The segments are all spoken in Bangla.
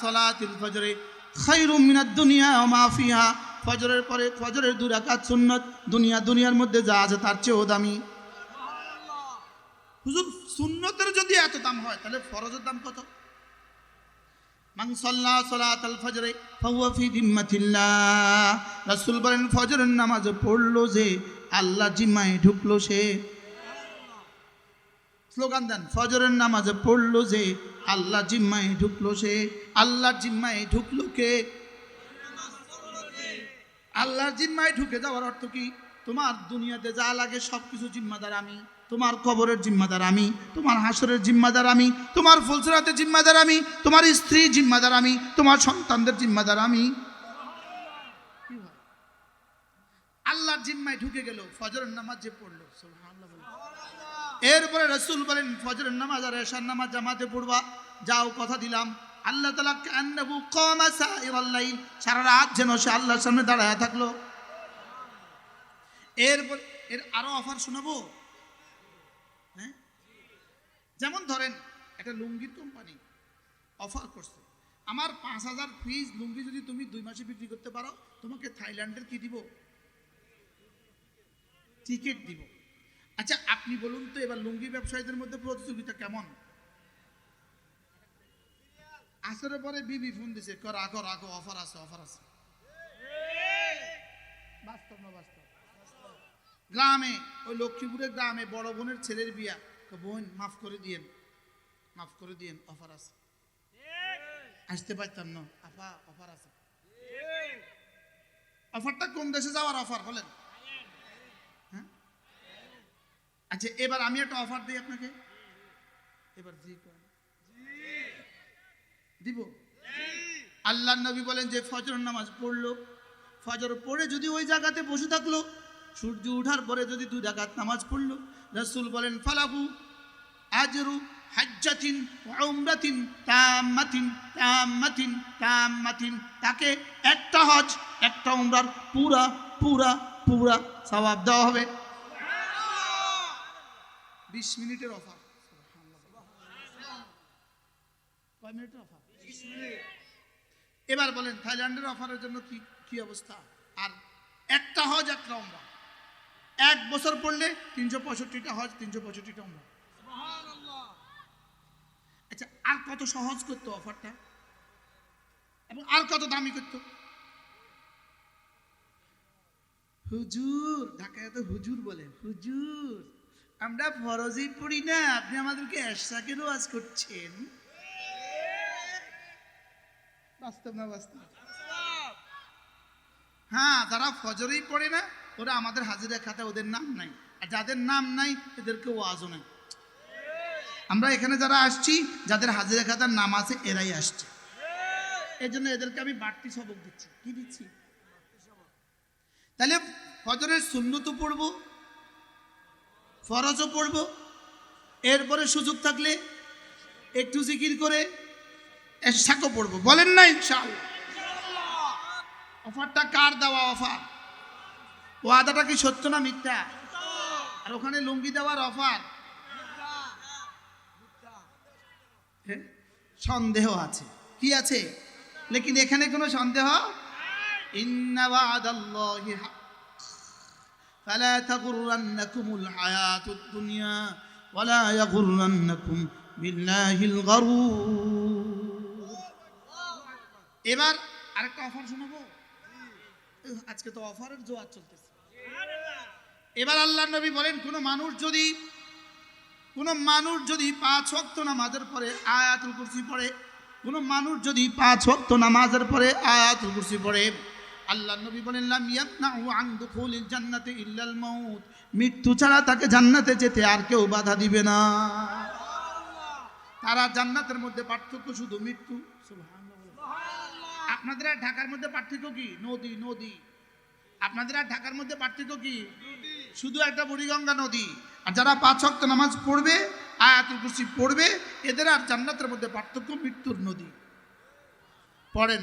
সালাতিল ফজরে মিনাদ দুনিয়া ওয়া মা ফজরের পরে ফজরের দুই রাকাত সুন্নাত দুনিয়া দুনিয়ার মধ্যে যা আছে তার চেয়েও দামি। হুজুর সুন্নতের যদি এত দাম হয় তাহলে ফরজের দাম কত? মান সাল্লা ফজরে ফাহুয়া ফি জিম্মাতিল্লাহ। রাসূল বলেন ফজরের নামাজ পড়ল যে আল্লাহ জিম্মায় ঢুকলো সে। স্লোগান দেন, ফজরের নামাজে পড়ল যে, আল্লাহ জিম্মায় ঢুকলো সে আল্লাহর জিম্মায় ঢুকলো কে আল্লাহর জিম্মায় ঢুকে যাওয়ার অর্থ কি তোমার দুনিয়াতে যা লাগে সব কিছু জিম্মাদার আমি, তোমার কবরের জিম্মাদার আমি, তোমার হাসরের জিম্মাদার আমি, তোমার ফুলসরাতের জিম্মাদার আমি, তোমার স্ত্রী জিম্মাদার আমি, তোমার সন্তানদের জিম্মাদার আমি? আল্লাহর জিম্মায় ঢুকে গেল, ফজরের নামাজ যে পড়ল বলে। এরপরে রসুল বলেন, ফজরের নামাজ আর এশার নামাজ জামাতে পড়বা। যাও, কথা দিলাম। আল্লাহ তালা কান্নাবু কম আসা ইরাল্লাইল সারা রাত যেন সে আল্লাহর সামনে দাঁড়ায় থাকল। এরপর এর আরও অফার শোনাবো? হ্যাঁ? যেমন ধরেন, একটা লুঙ্গির কোম্পানি অফার করছে। আমার পাঁচ হাজার ফিজ লুঙ্গি যদি তুমি দুই মাসে বিক্রি করতে পারো, তোমাকে থাইল্যান্ডের কি দিব? টিকিট দিব। আচ্ছা আপনি বলুন তো এবার লুঙ্গি ব্যবসায়ীদের মধ্যে প্রতিযোগিতা কেমন? আসরের পরে বিবি ফোন দিছে "ক, রাখো রাখো অফার আছে অফার আছে। গ্রামে ওই লক্ষ্মীপুরের গ্রামে বড় বোনের ছেলের বিয়া। বোন মাফ করে দিয়েন মাফ করে দিয়েন অফার আছে। আসতে পারতাম না। আপা অফার আছে। অফারটা কোন দেশে যাওয়ার অফার বলেন হ্যাঁ আচ্ছা এবার আমি একটা অফার দিই আপনাকে। এবার জি দিব? আল্লাহ নবী বলেন যে ফজর নামাজ পড়ল। ফজর পড়ে যদি ওই জায়গাতে বসে থাকল, সূর্য ওঠার পরে যদি দুই রাকাত নামাজ পড়ল, রসুল বলেন, ফালাহু আজরু তাকে একটা হজ, একটা উমরার পুরা পুরা পুরা সওয়াব দেওয়া হবে। বিশ মিনিটের অফার। কয় মিনিটের অফার? এবার বলেন থাইল্যান্ডের অফারের জন্য কি কি অবস্থা? আর একটা হজ একটা উমরা এক বছর পড়লে তিনশো পঁয়ষট্টিটা হজ তিনশো পঁয়ষট্টিটা উমরা। আচ্ছা আর কত সহজ করতো অফারটা? এবং আর কত দামি করতো? হুজুর ঢাকায় তো হুজুর বলে হুজুর। আমরা ফরজই পড়ি না, আপনি আমাদেরকে এরশাকের ওয়াজ করছেন। বাস্তব না বাস্তব? হ্যাঁ যারা ফজরেই পড়ে না, ওরা আমাদের হাজিরা খাতায় ওদের নাম নাই। আর যাদের নাম নাই, এদেরকে ওয়াজও নাই। আমরা এখানে যারা আসছি, যাদের হাজিরা খাতার নাম আছে, এরাই আসছে। এই জন্য এদেরকে আমি বাড়তি সবক দিচ্ছি। কি দিচ্ছি? তাহলে ফজরের শূন্য তো পড়ব ফরজও পড়ব, এরপরে সুযোগ থাকলে একটু জিকির করে এসাকও পড়ব। বলেন না ইনশাআল্লাহ। অফারটা কার দেওয়া অফার? ওয়াদাটা কি সত্য না মিথ্যা? আর ওখানে লুঙ্গি দেওয়ার অফার? সন্দেহ আছে। কি আছে? লেকিন এখানে কোনো সন্দেহ? ইন্না ওয়াদাল্লাহি হক। فلا تغرنكم الحياة الدنيا ولا يغرنكم بالله الغرور এবার আরেকটা অফার শোনাবো এহ, আজকে তো অফারের জোয়ার চলতেছে এবার আল্লাহ নবী বলেন কোন মানুষ যদি কোন মানুষ যদি পাঁচ ওয়াক্ত নামাজের পরে আয়াতুল কুরসি পড়ে কোন মানুষ যদি পাঁচ ওয়াক্ত নামাজের পরে আয়াতুল কুরসি পড়ে আল্লাহ নবী বলেন, লাম ইয়ামনাহু আন দুখুলিল জান্নাতি ইল্লাল মাউত। মৃত্যু ছাড়া তাকে জান্নাতে যেতে আর কেউ বাধা দিবে না। তারা জান্নাতের মধ্যে পার্থক্য শুধু মৃত্যু। আপনাদের আর ঢাকার মধ্যে পার্থক্য কি? নদী নদী। আপনাদের আর ঢাকার মধ্যে পার্থক্য কি? শুধু একটা বুড়িগঙ্গা নদী। আর যারা পাঁচ ওয়াক্ত নামাজ পড়বে, আয়াতুল কুরসি পড়বে, এদের আর জান্নাতের মধ্যে পার্থক্য মৃত্যুর নদী। পড়েন।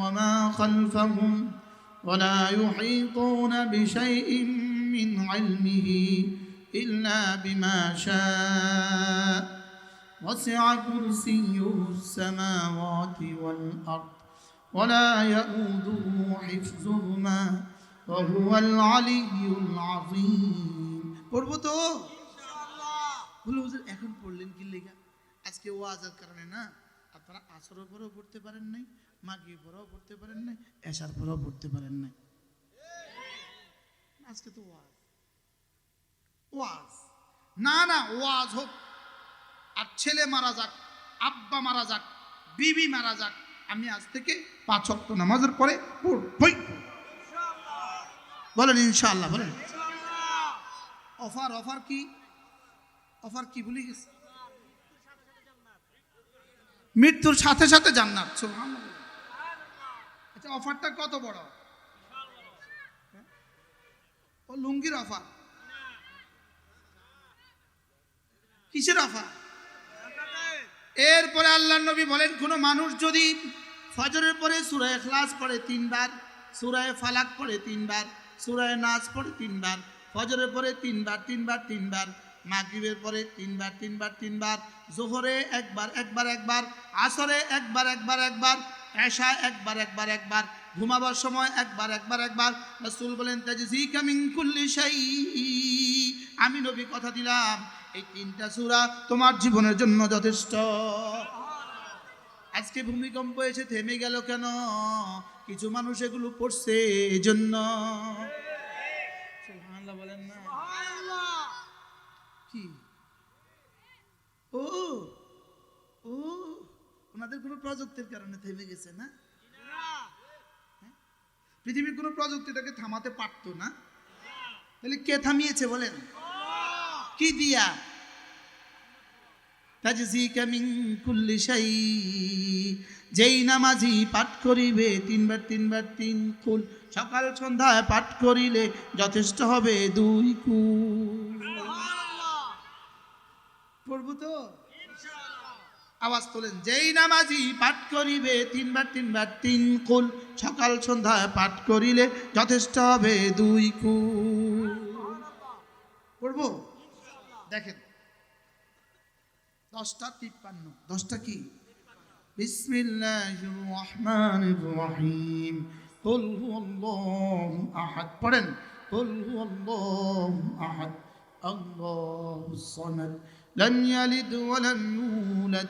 وما خلفهم ولا يحيطون بشيء من علمه إلا بما شاء وسع كرسيه السماوات والأرض ولا يؤوده حفظهما وهو العلي العظيم পড়বো তো বলে হুজুর এখন পড়লেন কি লেখা আজকে ওয়াজের কারণে না আপনারা আসরের পরেও পড়তে পারেন নাই মাগির পরেও পড়তে পারেন নাই? এশার পরেও পড়তে পারেন নাই। আজকে তো ওয়াজ। ওয়াজ। না না, ওয়াজ হোক। আর ছেলে মারা যাক, আব্বা মারা যাক, বিবি মারা যাক, আমি আজ থেকে পাঁচ অক্ট নামাজের পরে পড়বই। বলেন, ইনশাআল্লাহ, বলেন। অফার অফার কি? অফার কি ভুলে গেছে? মৃত্যুর সাথে সাথে জান্নাত। সুবহানাল্লাহ। অফারটা কত বড়? ও লুঙ্গির অফার কিসের অফার এরপরে আল্লাহ নবী বলেন, কোনো মানুষ যদি ফজরের পরে সুরায় খ্লাস পড়ে তিনবার সুরায় ফালাক পড়ে তিনবার সুরায় নাচ পড়ে তিনবার, ফজরের পরে তিনবার তিনবার তিনবার, মাগরিবের পরে তিনবার তিনবার তিনবার, জোহরে একবার একবার একবার, আসরে একবার একবার একবার এশা একবার একবার একবার ঘুমাবার সময় একবার একবার একবার রাসূল বলেন তাজজি কামিন কুল্লি শাই আমি নবী কথা দিলাম এই তিনটা সূরা তোমার জীবনের জন্য যথেষ্ট। আজকে ভূমিকম্প এসে থেমে গেল কেন? কিছু মানুষ এগুলো পড়ছে এজন্য। বলেন না। কি? ও ও ওনাদের কোনো প্রযুক্তির কারণে থেমে গেছে না? হ্যাঁ? পৃথিবীর কোনো প্রযুক্তিটাকে থামাতে পারতো না। তাহলে কে থামিয়েছে বলেন? কি দিয়া? যেই নামাজি পাঠ করিবে তিনবার তিনবার তিন কুল। সকাল সন্ধ্যায় পাঠ করিলে যথেষ্ট হবে দুই কুল। পড়ব তো? আওয়াজ তোলেন, যেই নামাজি পাঠ করিবে তিনবার তিনবার তিন কুল সকাল সন্ধ্যা পাঠ করিলে যথেষ্ট হবে দুই কুল পড়ব? দেখেন, দশটা তিপ্পান্ন, দশটা কি? বিসমিল্লাহির রহমানির রহিম। কুল হুয়াল্লাহু আহাদ, পড়েন, কুল হুয়াল্লাহু আহাদ, আল্লাহু সামাদ, লাম ইয়ালিদ ওয়া ইউলাদ।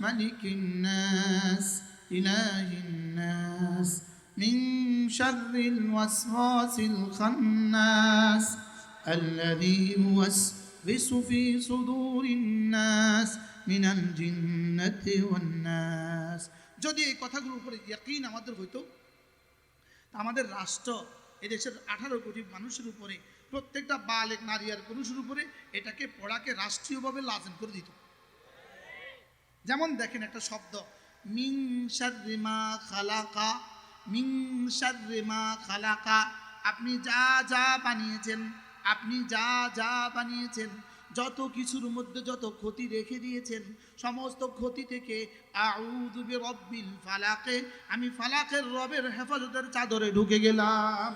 ملك الناس إله الناس من شر الوسواس الخناس الذي يوسوس في صدور الناس من الجنة والناس যদি এই কথাগুলোর উপরে ইয়াকিন আমাদের হইতো তা আমাদের রাষ্ট্র এদেশের আঠারো কোটি মানুষের উপরে প্রত্যেকটা বালেক নারী আর পুরুষের উপরে এটাকে পড়াকে রাষ্ট্রীয়ভাবে লাজম করে দিত যেমন দেখেন একটা শব্দ। মিং শাররিমা খালাকা, মিং শাররিমা খালাকা, আপনি যা যা বানিয়েছেন, আপনি যা যা বানিয়েছেন, যত কিছুর মধ্যে যত ক্ষতি রেখে দিয়েছেন, সমস্ত ক্ষতি থেকে আউযু বিরব্বিল ফালাকে, আমি ফালাকের রবের হেফাজতের চাদরে ঢুকে গেলাম।